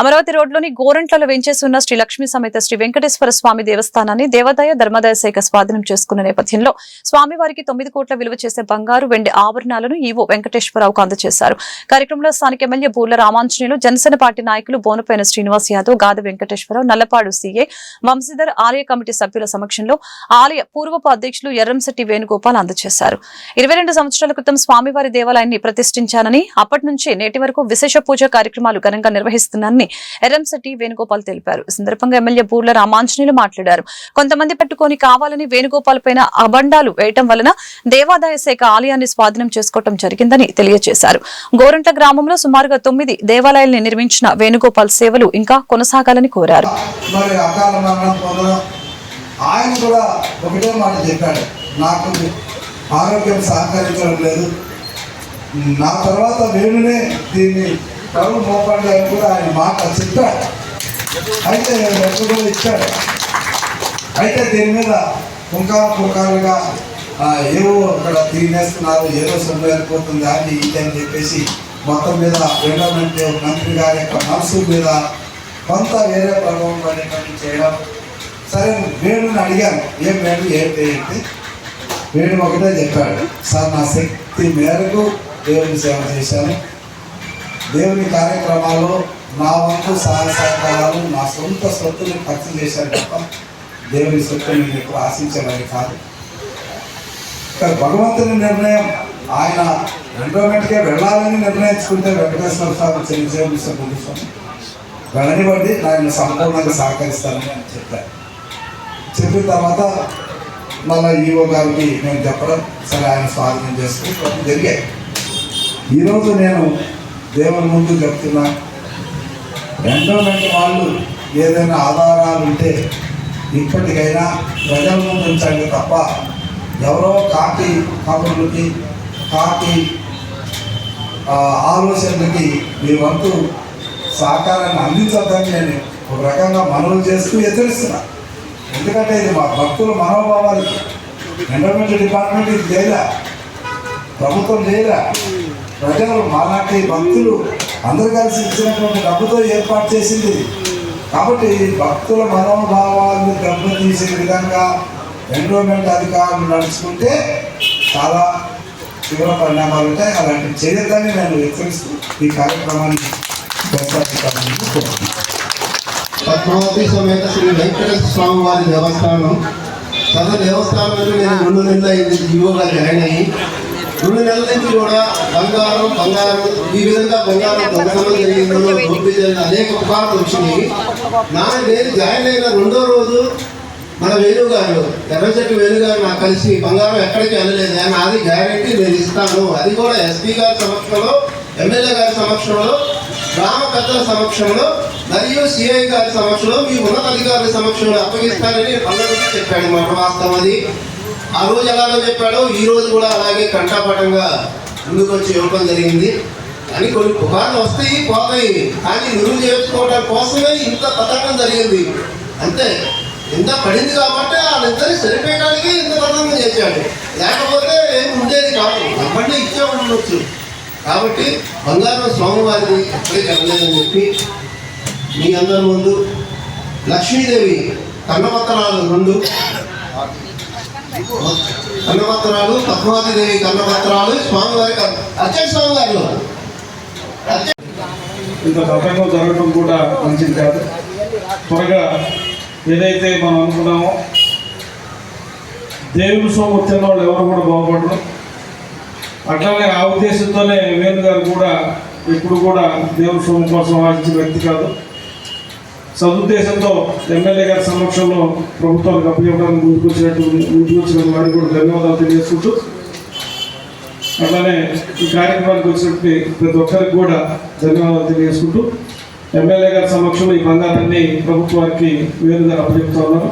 అమరావతి రోడ్లోని గోరంట్లలో వెంచేసి ఉన్న శ్రీ లక్ష్మీ సమేత శ్రీ వెంకటేశ్వర స్వామి దేవస్థానాన్ని దేవాదాయ ధర్మాదాయ శాఖ స్వాధీనం చేసుకున్న నేపథ్యంలో స్వామివారికి తొమ్మిది కోట్ల విలువ చేసే బంగారు వెండి ఆభరణాలను ఈవో వెంకటేశ్వరరావుకు అందజేశారు. కార్యక్రమంలో స్థానిక ఎమ్మెల్యే బూర్ల రామాంజనేయులు జనసేన పార్టీ నాయకులు బోనపైన శ్రీనివాస్ యాదవ్ గాద వెంకటేశ్వరరావు నల్లపాడు సీఏ వంశీధర్ ఆలయ కమిటీ సభ్యుల సమక్షంలో ఆలయ పూర్వపు అధ్యక్షులు ఎర్రంశెట్టి వేణుగోపాల్ అందజేశారు. ఇరవై రెండు సంవత్సరాల క్రితం స్వామివారి దేవాలయాన్ని ప్రతిష్ఠించానని అప్పటి నుంచి నేటి వరకు విశేష పూజ కార్యక్రమాలు ఘనంగా అని ఎర్రంశెట్టి వేణుగోపాల్ తెలిపారు. ఈ సందర్భంగా ఎమ్మెల్యే బూర్ల రామాంజనేయులు మాట్లాడారు. కొంతమంది పెట్టుకొని కావాలని వేణుగోపాల్ పైన అబండాలు వేయటం వలన దేవాదాయ శాఖ ఆలయాన్ని స్వాధీనం చేసుకోవటం జరిగిందని తెలియజేశారు. గోరంట గ్రామంలో సుమారుగా తొమ్మిది దేవాలయాల్ని నిర్మించిన వేణుగోపాల్ సేవలు ఇంకా కొనసాగాలని కోరారు. మరి అకాల మరణం పొందడం ఆయన కూడా ఒకటే మాట చెప్పాడు. నాకు ఆరోగ్యం సహకరించడం లేదు. నా తర్వాత వేణునే దీన్ని కరువు మోపండి అని కూడా ఆయన మాట చెప్పాడు అయితే లెక్క కూడా ఇచ్చాడు అయితే దీని మీద పుంకాలు పుంకాలుగా ఏవో అక్కడ తినేస్తున్నారు ఏదో సొమ్ము వెళ్ళిపోతుంది అది ఇది అని చెప్పేసి మొత్తం మీద ఎండోమెంట్ మంత్రి గారి యొక్క మనసు మీద కొంత వేరే ప్రభావం పడేటట్టు చేయడం. సరే వేణుని అడిగాను ఏం వేణు ఏంటి ఏంటి? వేణు ఒకటే చెప్పాడు సార్ నా శక్తి మేరకు దేవుని సేవ చేశాను. దేవుని కార్యక్రమాల్లో నా వంతు సహాయ సహకారాలు నా సొంత సొత్తుని ఖర్చు చేశాను తప్ప దేవుని సొత్తుని మీకు ఎక్కువ కాదు. భగవంతుని నిర్ణయం ఆయన ఎండోమెంట్కే వెళ్ళాలని నిర్ణయించుకుంటే వెంకటేశ్వర స్వామి చిరంజీవి స్వామి వెళ్ళనివ్వండి ఆయన సంపూర్ణంగా సహకరిస్తానని చెప్పారు. చెప్పిన తర్వాత మళ్ళీ ఈవో గారికి నేను చెప్పడం సరే ఆయన స్వాధీనం చేసుకుని జరిగాయి. ఈరోజు నేను దేవుని ముందు చెప్తున్నా ఎండోమెంట్ వాళ్ళు ఏదైనా ఆధారాలు ఉంటే ఇప్పటికైనా ప్రజల ముందు ఉంచండి తప్ప ఎవరో కాకి కబుర్లకి కాకి ఆ, ఆలోచనలకి మీ వంతు సహకారాన్ని అందించద్దని నేను ఒక రకంగా మనవులు చేస్తూ హెచ్చరిస్తున్నా. ఎందుకంటే ఇది మా భక్తుల మనోభావాలకి ఎండోమెంట్ డిపార్ట్మెంట్ ఇది చేయలే ప్రభుత్వం చేయలే ప్రజలు మాలాంటి భక్తులు అందరు కలిసి ఇచ్చినటువంటి డబ్బుతో ఏర్పాటు చేసింది. కాబట్టి భక్తుల మనోభావాలను దెబ్బతీసే విధంగా ఎన్విరాన్మెంట్ అధికారులు నడుచుకుంటే చాలా తీవ్ర పరిణామాలు ఉంటాయి. అలాంటివి చేయొద్దని నేను హెచ్చరిస్తూ ఈ కార్యక్రమాన్ని కొనసాగిస్తానని పద్మావతి సమేత శ్రీ వెంకటేశ్వర స్వామి వారి దేవస్థానం. సదరు దేవస్థానం నేను రెండు నెలలు అయింది జీవోగా జాయిన్ అయ్యి. రెండు నెలల నుంచి కూడా బంగారం బంగారం ఈ విధంగా బంగారం దొంగతనం జరిగిందో. దోపిడీ జరిగిన అనేక పుకార్లు వచ్చినాయి నా నేను జాయిన్ అయిన రెండో రోజు మన వేణు గారు ఎర్రచెట్టు వేణు గారు నాకు కలిసి బంగారం ఎక్కడికి వెళ్ళలేదు. ఆయన అది గ్యారెంటీ నేను ఇస్తాను. అది కూడా ఎస్పీ గారి సమక్షంలో ఎమ్మెల్యే గారి సమక్షంలో గ్రామ పెద్దల సమక్షంలో మరియు సిఐ గారి సమక్షంలో మీ ఉన్నత అధికారుల సమక్షంలో అప్పగిస్తానని అందరికీ చెప్పాడు మాట వాస్తవం అది. ఆ రోజు ఎలాగో చెప్పాడో ఈ రోజు కూడా అలాగే కంఠాపటంగా ముందుకు వచ్చి ఇవ్వడం జరిగింది. అని కొన్ని పుకార్లు వస్తాయి పోతాయి. కానీ నువ్వు చేసుకోవడం కోసమే ఇంత పథకం జరిగింది. అంతే. ఇంత పడింది కాబట్టి వాళ్ళిద్దరిని సరిపోయడానికి ఇంత పథకం చేశాడు. లేకపోతే ఏం ఉండేది కాదు. నమ్మంటే ఇచ్చే ఉండొచ్చు. కాబట్టి బంగారం స్వామివారిని ఎప్పటికీ వెళ్ళలేదని చెప్పి మీ అందరి ముందు లక్ష్మీదేవి కన్నపత్రాలు రెండు. కన్నపత్రాలు పద్మావతిదేవి కన్నపత్రాలు స్వామివారి అర్చక స్వామి గారు ఇంత తతంగం జరగడం కూడా మంచిది కాదు. త్వరగా ఏదైతే మనం అనుకున్నామో దేవుని సొమ్ము వచ్చిన వాళ్ళు ఎవరు కూడా బాగుపడరు. అట్లానే ఆ ఉద్దేశంతోనే వేణు గారు కూడా ఎప్పుడు కూడా దేవుని సోము కోసం ఆశించిన వ్యక్తి కాదు. సదుద్దేశంతో ఎమ్మెల్యే గారి సమక్షంలో ప్రభుత్వానికి అప్పచెప్పడానికి ముందుకు వచ్చినట్టు ముందుకు వచ్చిన వారికి కూడా ధన్యవాదాలు తెలియజేసుకుంటూ అట్లానే ఈ కార్యక్రమానికి వచ్చినటువంటి ప్రతి ఒక్కరికి కూడా ధన్యవాదాలు తెలియజేసుకుంటూ ఎమ్మెల్యే గారి సమక్షంలో ఈ బంగారాన్ని ప్రభుత్వానికి వేరుగా అప్పచెప్తా ఉన్నారు.